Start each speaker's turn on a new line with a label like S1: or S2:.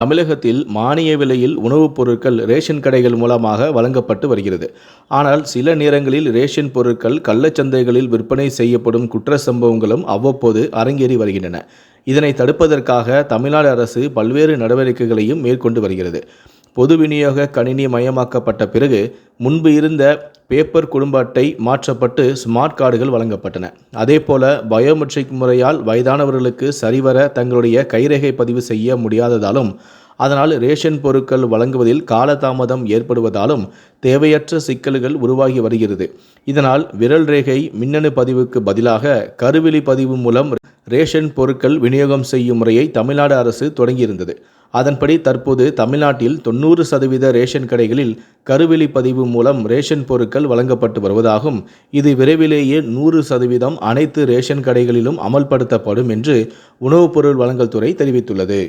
S1: தமிழகத்தில் மானிய விலையில் உணவுப் பொருட்கள் ரேஷன் கடைகள் மூலமாக வழங்கப்பட்டு வருகிறது. ஆனால் சில நேரங்களில் ரேஷன் பொருட்கள் கள்ளச்சந்தைகளில் விற்பனை செய்யப்படும் குற்ற சம்பவங்களும் அவ்வப்போது அரங்கேறி வருகின்றன. இதனை தடுப்பதற்காக தமிழ்நாடு அரசு பல்வேறு நடவடிக்கைகளையும் மேற்கொண்டு வருகிறது. பொது விநியோக கணினி மயமாக்கப்பட்ட பிறகு முன்பு இருந்த பேப்பர் குடும்ப அட்டை மாற்றப்பட்டு ஸ்மார்ட் கார்டுகள் வழங்கப்பட்டன. அதேபோல பயோமெட்ரிக் முறையால் வயதானவர்களுக்கு சரிவர தங்களுடைய கைரேகை பதிவு செய்ய முடியாததாலும் அதனால் ரேஷன் பொருட்கள் வழங்குவதில் காலதாமதம் ஏற்படுவதாலும் தேவையற்ற சிக்கல்கள் உருவாகி வருகிறது. இதனால் விரல் ரேகை மின்னணு பதிவுக்கு பதிலாக கருவிழி பதிவு மூலம் ரேஷன் பொருட்கள் விநியோகம் செய்யும் முறையை தமிழ்நாடு அரசு தொடங்கியிருந்தது. அதன்படி தற்போது தமிழ்நாட்டில் தொண்ணூறு சதவீத ரேஷன் கடைகளில் கருவெளி பதிவு மூலம் ரேஷன் பொருட்கள் வழங்கப்பட்டு வருவதாகவும் இது விரைவிலேயே நூறு சதவீதம் அனைத்து ரேஷன் கடைகளிலும் அமல்படுத்தப்படும் என்று உணவுப் பொருள் வழங்கல் துறை தெரிவித்துள்ளது.